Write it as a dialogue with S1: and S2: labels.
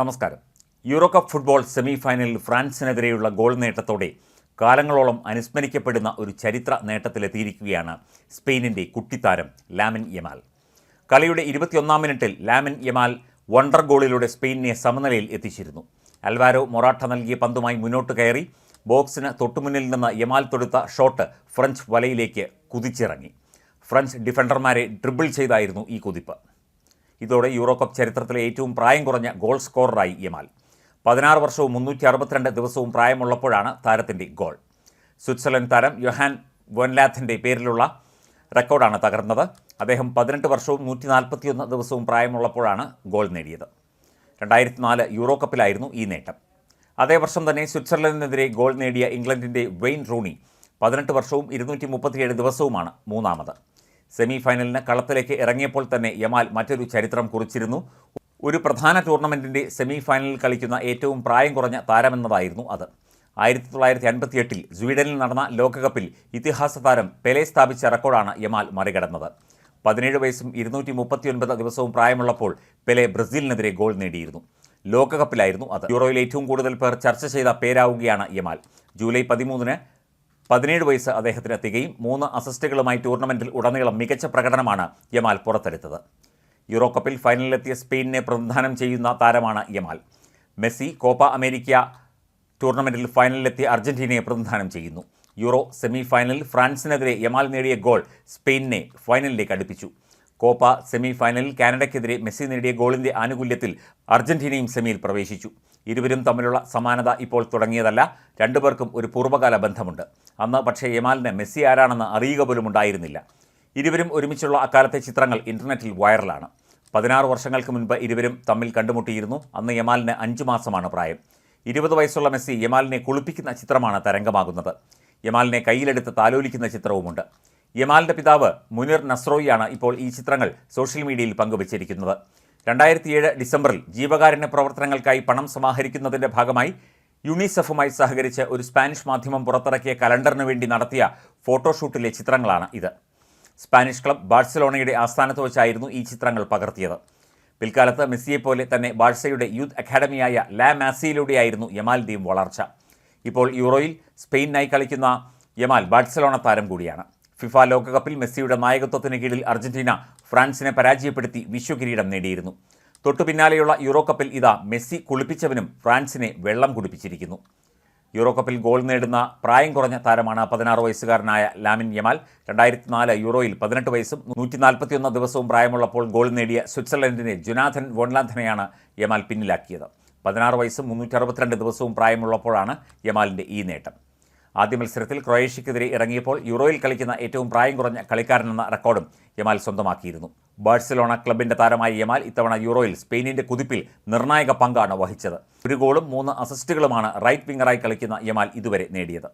S1: നമസ്കാരം. Euro cup football semi ഫൈനലിൽ ഫ്രാൻസിനെതിരെയുള്ള goal നേട്ടത്തോടെ കാലങ്ങളോളം അനുസ്മരിക്കപ്പെടുന്ന ഒരു ചരിത്ര നേട്ടത്തിലെത്തിയിരിക്കുകയാണ് സ്പെയിനിന്റെ കുട്ടിത്താരം ലാമിൻ യമാൽ. കളിയുടെ ഇരുപത്തിയൊന്നാം മിനിറ്റിൽ ലാമിൻ യമാൽ വണ്ടർ ഗോളിലൂടെ സ്പെയിനിനെ സമനിലയിൽ എത്തിച്ചിരുന്നു. അൽവാരോ മൊറാട്ട നൽകിയ പന്തുമായി മുന്നോട്ട് കയറി ബോക്സിന് തൊട്ടുമുന്നിൽ നിന്ന് യമാൽ തൊടുത്ത ഷോട്ട് ഫ്രഞ്ച് വലയിലേക്ക് കുതിച്ചിറങ്ങി. ഫ്രഞ്ച് ഡിഫൻഡർമാരെ ഡ്രിബിൾ ചെയ്തായിരുന്നു ഈ കുതിപ്പ്. ഇതോടെ യൂറോ കപ്പ് ചരിത്രത്തിലെ ഏറ്റവും പ്രായം കുറഞ്ഞ ഗോൾ സ്കോററായി യമാൽ. പതിനാറ് വർഷവും മുന്നൂറ്റി അറുപത്തിരണ്ട് ദിവസവും പ്രായമുള്ളപ്പോഴാണ് താരത്തിന്റെ ഗോൾ. സ്വിറ്റ്സർലൻഡ് താരം യൊഹാൻ വൊൻലാത്തിന്റെ പേരിലുള്ള റെക്കോർഡാണ് തകർന്നത്. അദ്ദേഹം പതിനെട്ട് വർഷവും നൂറ്റി നാൽപ്പത്തിയൊന്ന് ദിവസവും പ്രായമുള്ളപ്പോഴാണ് ഗോൾ നേടിയത്. രണ്ടായിരത്തി നാല് യൂറോ കപ്പിലായിരുന്നു ഈ നേട്ടം. അതേ വർഷം തന്നെ സ്വിറ്റ്സർലൻഡിനെതിരെ ഗോൾ നേടിയ ഇംഗ്ലണ്ടിന്റെ വെയിൻ റൂണി പതിനെട്ട് വർഷവും ഇരുന്നൂറ്റി മുപ്പത്തിയേഴ് ദിവസവുമാണ് മൂന്നാമത്. സെമി ഫൈനലിന് കളത്തിലേക്ക് ഇറങ്ങിയപ്പോൾ തന്നെ യമാൽ മറ്റൊരു ചരിത്രം കുറിച്ചിരുന്നു. ഒരു പ്രധാന ടൂർണമെന്റിന്റെ സെമി ഫൈനലിൽ കളിക്കുന്ന ഏറ്റവും പ്രായം കുറഞ്ഞ താരമെന്നതായിരുന്നു അത്. ആയിരത്തി തൊള്ളായിരത്തി അൻപത്തിയെട്ടിൽ സ്വീഡനിൽ നടന്ന ലോകകപ്പിൽ ഇതിഹാസ താരം പെലെ സ്ഥാപിച്ച റെക്കോർഡാണ് യമാൽ മറികടന്നത്. പതിനേഴ് വയസ്സും ഇരുന്നൂറ്റി മുപ്പത്തിയൊൻപത് ദിവസവും പ്രായമുള്ളപ്പോൾ പെലെ ബ്രസീലിനെതിരെ ഗോൾ നേടിയിരുന്നു. ലോകകപ്പിലായിരുന്നു അത്. യൂറോയിൽ ഏറ്റവും കൂടുതൽ പേർ ചർച്ച ചെയ്ത പേരാവുകയാണ് യമാൽ. ജൂലൈ പതിമൂന്നിന് പതിനേഴ് വയസ്സ് അദ്ദേഹത്തിന് എത്തുകയും മൂന്ന് അസിസ്റ്റുകളുമായി ടൂർണമെന്റിൽ ഉടനീളം മികച്ച പ്രകടനമാണ് യമാൽ പുറത്തെടുത്തത്. യൂറോകപ്പിൽ ഫൈനലിലെത്തിയ സ്പെയിനിനെ പ്രതിദാനം ചെയ്യുന്ന താരമാണ് യമാൽ. മെസ്സി കോപ്പ അമേരിക്ക ടൂർണമെന്റിൽ ഫൈനലിലെത്തിയ അർജന്റീനയെ പ്രതിദാനം ചെയ്യുന്നു. യൂറോ സെമി ഫൈനലിൽ ഫ്രാൻസിനെതിരെ യമാൽ നേടിയ ഗോൾ സ്പെയിനിനെ ഫൈനലിലേക്ക് അടുപ്പിച്ചു. കോപ്പ സെമി ഫൈനലിൽ കാനഡയ്ക്കെതിരെ മെസ്സി നേടിയ ഗോളിന്റെ ആനുകൂല്യത്തിൽ അർജന്റീനയും സെമിയിൽ പ്രവേശിച്ചു. ഇരുവരും തമ്മിലുള്ള സമാനത ഇപ്പോൾ തുടങ്ങിയതല്ല. രണ്ടുപേർക്കും ഒരു പൂർവകാല ബന്ധമുണ്ട്. അന്ന് പക്ഷേ യമാലിന് മെസ്സി ആരാണെന്ന് അറിയുക പോലും ഉണ്ടായിരുന്നില്ല. ഇരുവരും ഒരുമിച്ചുള്ള അക്കാലത്തെ ചിത്രങ്ങൾ ഇന്റർനെറ്റിൽ വൈറലാണ്. പതിനാറ് വർഷങ്ങൾക്ക് മുൻപ് ഇരുവരും തമ്മിൽ കണ്ടുമുട്ടിയിരുന്നു. അന്ന് യമാലിന് അഞ്ച് മാസമാണ് പ്രായം. ഇരുപത് വയസ്സുള്ള മെസ്സി യമാലിനെ കുളിപ്പിക്കുന്ന ചിത്രമാണ് തരംഗമാകുന്നത്. യമാലിനെ കയ്യിലെടുത്ത് താലോലിക്കുന്ന ചിത്രവുമുണ്ട്. യമാലിന്റെ പിതാവ് മുനിർ നസ്രോയിയാണ് ഇപ്പോൾ ഈ ചിത്രങ്ങൾ സോഷ്യൽ മീഡിയയിൽ പങ്കുവച്ചിരിക്കുന്നത്. രണ്ടായിരത്തിയേഴ് ഡിസംബറിൽ ജീവകാരുണ്യ പ്രവർത്തനങ്ങൾക്കായി പണം സമാഹരിക്കുന്നതിന്റെ ഭാഗമായി യുണിസെഫുമായി സഹകരിച്ച് ഒരു സ്പാനിഷ് മാധ്യമം പുറത്തിറക്കിയ കലണ്ടറിനു വേണ്ടി നടത്തിയ ഫോട്ടോഷൂട്ടിലെ ചിത്രങ്ങളാണ് ഇത്. സ്പാനിഷ് ക്ലബ് ബാഴ്സലോണയുടെ ആസ്ഥാനത്ത് വെച്ചായിരുന്നു ഈ ചിത്രങ്ങൾ പകർത്തിയത്. പിൽക്കാലത്ത് മെസ്സിയെപ്പോലെ തന്നെ ബാഴ്സയുടെ യൂത്ത് അക്കാഡമിയായ ലാ മാസിയിലൂടെയായിരുന്നു യമാൽ ദീം വളർച്ച. ഇപ്പോൾ യൂറോയിൽ സ്പെയിനായി കളിക്കുന്ന യമാൽ ബാഴ്സലോണ താരം കൂടിയാണ്. ഫിഫ ലോകകപ്പിൽ മെസ്സിയുടെ നായകത്വത്തിന് കീഴിൽ അർജന്റീന ഫ്രാൻസിനെ പരാജയപ്പെടുത്തി വിശ്വകിരീടം നേടിയിരുന്നു. തൊട്ടു പിന്നാലെയുള്ള യൂറോകപ്പിൽ ഇതാ മെസ്സി കുളിപ്പിച്ചവനും ഫ്രാൻസിനെ വെള്ളം കുടിപ്പിച്ചിരിക്കുന്നു. യൂറോകപ്പിൽ ഗോൾ നേടുന്ന പ്രായം കുറഞ്ഞ താരമാണ് പതിനാറ് വയസ്സുകാരനായ ലാമിൻ യമാൽ. രണ്ടായിരത്തി നാല് യൂറോയിൽ പതിനെട്ട് വയസ്സും നൂറ്റി നാൽപ്പത്തിയൊന്ന് ദിവസവും പ്രായമുള്ളപ്പോൾ ഗോൾ നേടിയ സ്വിറ്റ്സർലൻഡിനെ ജുനാഥൻ വോൺലാഥനെയാണ് യമാൽ പിന്നിലാക്കിയത്. പതിനാറ് വയസ്സും മുന്നൂറ്റി അറുപത്തിരണ്ട് ദിവസവും പ്രായമുള്ളപ്പോഴാണ് യമാലിന്റെ ഈ നേട്ടം. ആദ്യ മത്സരത്തിൽ ക്രൊയേഷ്യക്കെതിരെ ഇറങ്ങിയപ്പോൾ യൂറോയിൽ കളിക്കുന്ന ഏറ്റവും പ്രായം കുറഞ്ഞ കളിക്കാരനെന്ന റെക്കോർഡും യമാൽ സ്വന്തമാക്കിയിരുന്നു. ബാഴ്സലോണ ക്ലബിന്റെ താരമായ യമാൽ ഇത്തവണ യൂറോയിൽ സ്പെയിനിന്റെ കുതിപ്പിൽ നിർണായക പങ്കാണ് വഹിച്ചത്. ഒരു ഗോളും മൂന്ന് അസിസ്റ്റുകളുമാണ് റൈറ്റ് വിംഗറായി കളിക്കുന്ന യമാൽ ഇതുവരെ നേടിയത്.